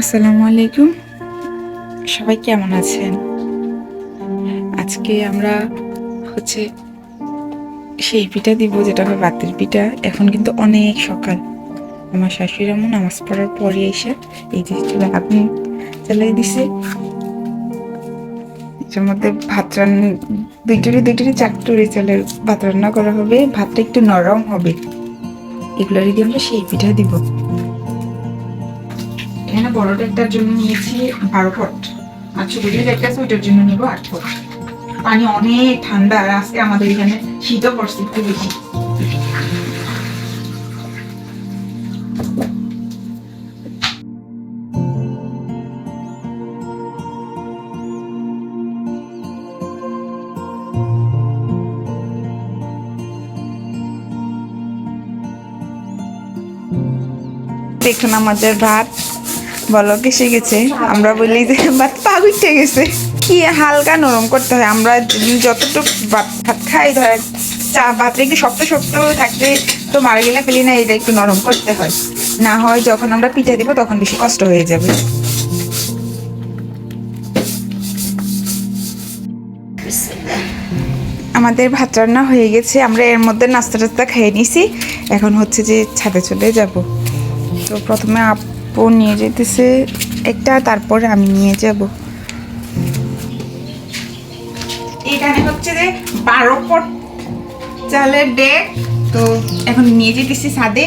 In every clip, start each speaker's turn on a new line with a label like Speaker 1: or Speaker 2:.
Speaker 1: আসসালামু আলাইকুম। সবাই কেমন আছেন? আজকে আমরা হচ্ছে সেই পিঠা দিব যেটা হবে বাতের পিঠা। এখন কিন্তু অনেক সকাল। আমার শাশুড়ি আমু নামাজ পড়ার পরে এসে এই যে চুলা আগুন জ্বালাই দিছে। এটার মধ্যে ভাত রান্না দুইটারি দুইটারি চারটুরি চালের ভাত রান্না করা হবে ভাতটা একটু নরম হবে। এগুলোরই দিয়ে আমরা সেই পিঠা দিব। বড়টা জন্য নিয়েছি বারো পট। আর ছোটটি একটা আছে ওইটার জন্য নিবো আট পট। পানি অনেক ঠান্ডা, আর আজকে আমাদের এখানে শীতও পড়ছে একটু বেশি। দেখুন আমাদের ভাত। বলো, কেসে গেছে? আমরা বলি যে, ভাত পাগ উঠে গেছে। কি হালকা নরম করতে হয়। আমরা যতটুকু ভাত ভাত খাই, ধর, চা ভাতটা একটু শক্ত শক্ত থাকলে তো মারা গেলে ফেলি না, এটা একটু নরম করতে হয়। না হয় যখন আমরা পিঠে দিব, তখন বেশি কষ্ট হয়ে যাবে। আমাদের ভাত রান্না হয়ে গেছে। আমরা এর মধ্যে নাস্তা টাস্তা খেয়ে নিছি। এখন হচ্ছে যে ছাদে চলে যাব। তো প্রথমে আপু নিয়ে যেতেছে একটা, তারপরে আমি নিয়ে যাব। এখানে হচ্ছে যে বারো পট চালের ডেক। তো এখন নিয়ে যেতেছি ছাদে।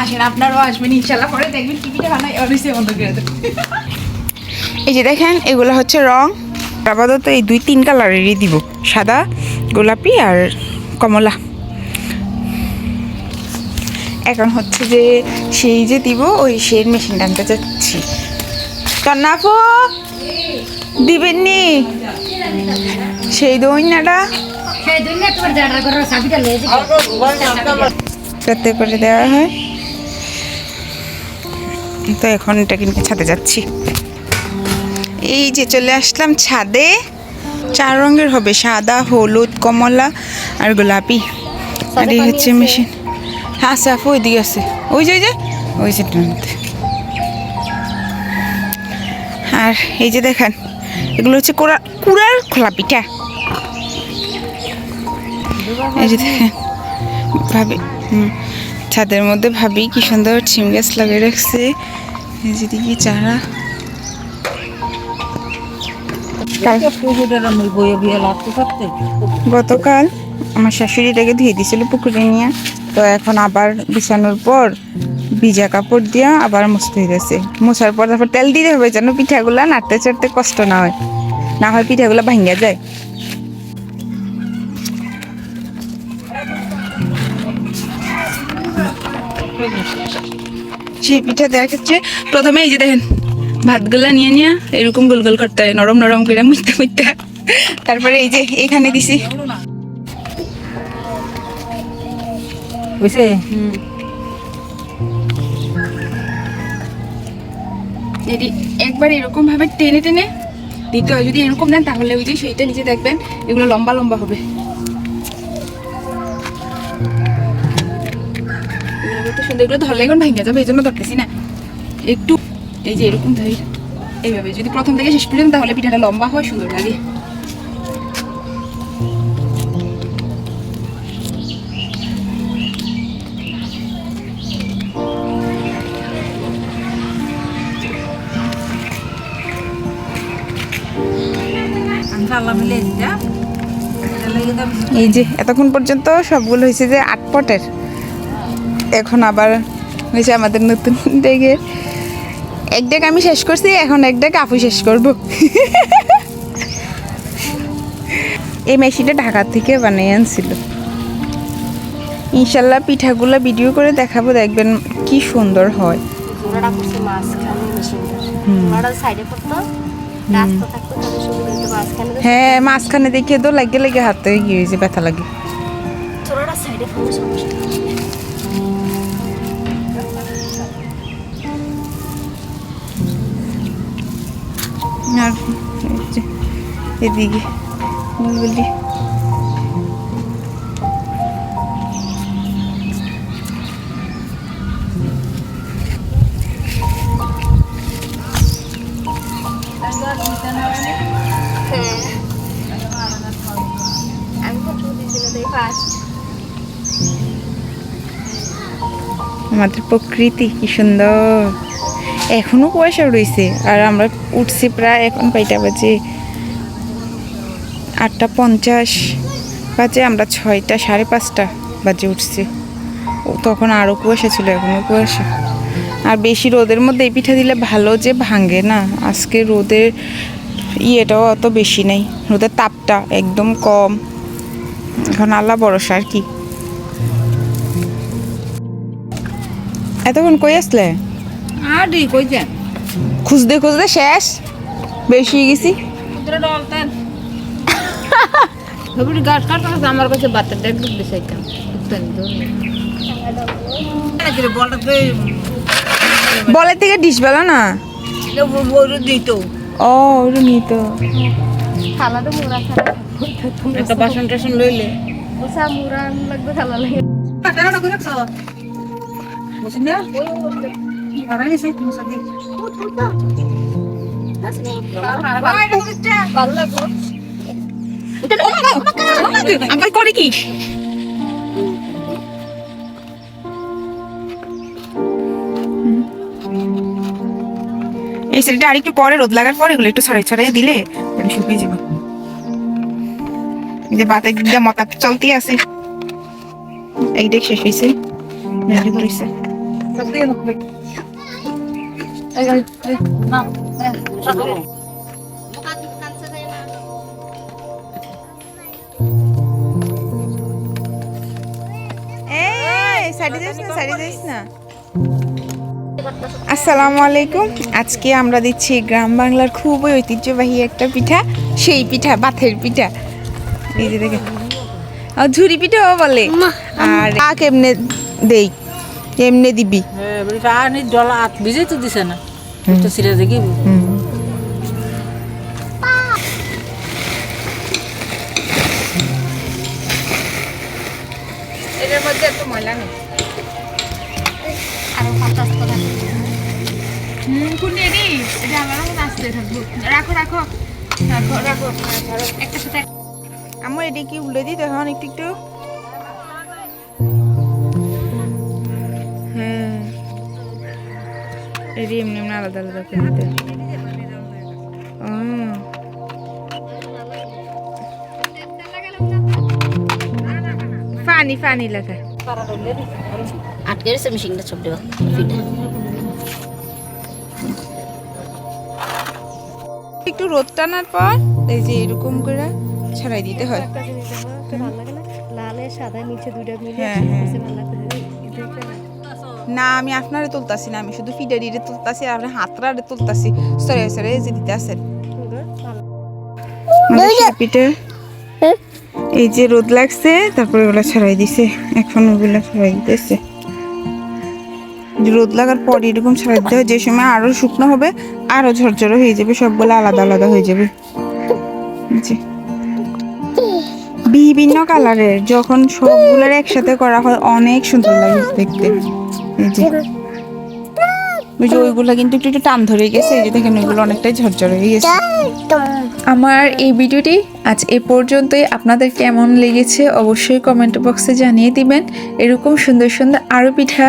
Speaker 1: আসেন, আপনারাও আসবেন, ইনশাল্লাহ। পরে দেখবেন পিঠা বানাই অবশ্যই বন্ধ করে দেবেন এই যে দেখেন, এগুলো হচ্ছে রং। আপাতত এই দুই তিন কালারেরই দিব। সাদা, গোলাপি আর কমলা। এখন হচ্ছে যে সেই যে দিব ওই সেই মেশিন টানতে যাচ্ছি তন্নাফো দিবেন নি সেই দইনাটা? যাতে করে দেওয়া হয়। তো এখন এটা কিনতে ছাদে যাচ্ছি। এই যে চলে আসলাম ছাদে। চার রঙের হবে সাদা হলুদ কমলা আর গোলাপি। আর এই হচ্ছে মেশিন হ্যাঁ সাফ ওই দিকে আছে। ওই যে ওই যে, ওই মধ্যে আর এই যে দেখেন, এগুলো হচ্ছে কোরা, কুড়ার খোলা পিঠা। এই যে দেখেন, ভাবি ছাদের মধ্যে ভাবি কি সুন্দর ছিম গাছ লাগিয়ে রাখছে। এই যে দেখি চারা। গতকাল আমার শাশুড়ি এটাকে ধুয়ে দিয়েছিল পুকুরে নিয়ে। তো এখন আবার বিছানোর পর ভিজা কাপড় দিয়া আবার মুছতে হইতেছে। মোছার পর তারপর তেল দিতে হবে যেন পিঠাগুলা নাড়তে চাড়তে কষ্ট না হয়। না হয় পিঠাগুলা ভাঙ্গা যায়। সেই পিঠা দেওয়ার ক্ষেত্রে প্রথমে এই যে দেখেন, ভাতগুলা নিয়ে নিয়ে এরকম গোল গোল করতে হয়, নরম নরম করে মুছতে মুছতে। তারপরে এই যে এখানে দিছি।
Speaker 2: বুঝছে
Speaker 1: এটি একবার এরকম ভাবে টেনে টেনে দিতে হয়। যদি এরকম দেন তাহলে ওই যে সেইটা নিচে দেখবেন এগুলো লম্বা লম্বা হবে। সুন্দর এগুলো ধরলে এখন ভেঙে যাবে এই জন্য ধরতেছি না। একটু এই যে এরকম ধরি। এইভাবে যদি প্রথম থেকে শেষ পর্যন্ত তাহলে পিঠাটা লম্বা হয় সুন্দর লাগে। এই যে এতক্ষণ পর্যন্ত সবগুলো হয়েছে যে আট পটের। এখন আবার হয়েছে আমাদের নতুন ডেকে এক ডেক আমি শেষ করছি এখন এক ডেক আপু শেষ করব। এই মেশিনটা ঢাকা থেকে বানিয়ে আনছিল। ইনশাল্লাহ পিঠাগুলো ভিডিও করে দেখাবো দেখবেন কি সুন্দর হয়।
Speaker 2: জোড়াটা
Speaker 1: হ্যাঁ মাঝখানে দেখে তো লাগে লাগে হাতে গিয়ে হয়েছে ব্যথা লাগে।
Speaker 2: জোড়াটা সাইডে পড়লে
Speaker 1: আমাদের প্রকৃতি কি সুন্দর। এখনও কুয়াশা রয়েছে, আর আমরা উঠছি প্রায় এখন কয়টা বাজে? আটটা পঞ্চাশ বাজে, আমরা ছয়টা, সাড়ে পাঁচটা বাজে উঠছি। তখন আরও কুয়াশা ছিল এখনও কুয়াশা। আর বেশি রোদের মধ্যে এই পিঠা দিলে ভালো যে ভাঙে না, আজকে রোদের ইয়েটাও অত বেশি নেই। রোদের তাপটা একদম কম। এখন আল্লাহ ভরসা আর কি। এতক্ষণ কই আসলে? খুঁজতে খুঁজতে শেষ। বেশি গেছি।
Speaker 3: কাটা আমার কাছে বাচ্চা দেখ
Speaker 1: বলের থেকে ডিশ বেলা না?
Speaker 3: দিত
Speaker 1: ও ওটা নিত
Speaker 2: থালা তো মুড়া ছাড়া
Speaker 3: একটা বাসন টাসন লইলে।
Speaker 2: মুড়া আনু লাগবে থালা লাগে।
Speaker 3: বুঝছেন না?
Speaker 2: ভালো লাগবে
Speaker 1: করে কি? এই শাড়িটা আরেকটু পরে রোদ লাগার পরে এগুলো একটু ছড়াই ছড়াই দিলে শুকিয়ে যাবে। যে বাতাস দিদা মতা চলতি আছে। এই দেখ শেষ হয়েছে করেছে এই, সাইডে যাইস না, সাইডে যাইস না। আসসালামু আলাইকুম আজকে আমরা দিচ্ছি গ্রাম বাংলার খুবই ঐতিহ্যবাহী একটা পিঠা সেই পিঠা বাথের পিঠা। এই যে দেখে ঝুরি পিঠাও বলে। আর আ কেমনে দেই? কেমনে দিবি?
Speaker 3: হ্যাঁ বলি আর নি ডলা হাত ভিজে তো দিছে না। তো দেখি
Speaker 1: এটার মধ্যে এত ময়লা নেই।
Speaker 2: আরও পঞ্চাশ টাকা
Speaker 1: হুম কোন রেডি এটা আমার মতো কি উল্টে দিই তখন একটু একটু হ্যাঁ এমনি এমনি আলাদা আলাদা করে দিতে ফানি ফানি লেখা
Speaker 2: আটকে মেশিনটা সব দেওয়া ফিটে
Speaker 1: একটু রোদ টানার পর এই যে এরকম করে ছড়াই দিতে হয়।
Speaker 2: না? লালে সাদা নিচে দুইটা মিলে
Speaker 1: হ্যাঁ, হ্যাঁ। না আমি আপনারে তুলতাছি না আমি শুধু ফিডারিরে তুলতাছি আর আপনার হাতরারে তুলতাছি। সরে সরে এই যে দিতে আছেন এই যে রোদ লাগছে তারপরে ওগুলা ছড়াই দিছে। এখন ওগুলা ছড়াই দিতেছে। রোদ লাগার পর এরকম ছাড়া দিতে হয়, যে সময় আরও শুকনো হবে, আরও ঝরঝরে হয়ে যাবে, সবগুলো আলাদা আলাদা হয়ে যাবে। বিভিন্ন কালারের, যখন সবগুলোর একসাথে করা হয়, অনেক সুন্দর লাগে দেখতে। ওইগুলো কিন্তু একটু একটু টান ধরে গেছে, এই যে দেখেন ওইগুলো অনেকটাই ঝরঝরে হয়ে গেছে। আমার এই ভিডিওটি আজ এ পর্যন্তই। আপনাদের কেমন লেগেছে অবশ্যই কমেন্ট বক্সে জানিয়ে দিবেন। এরকম সুন্দর সুন্দর আরও পিঠা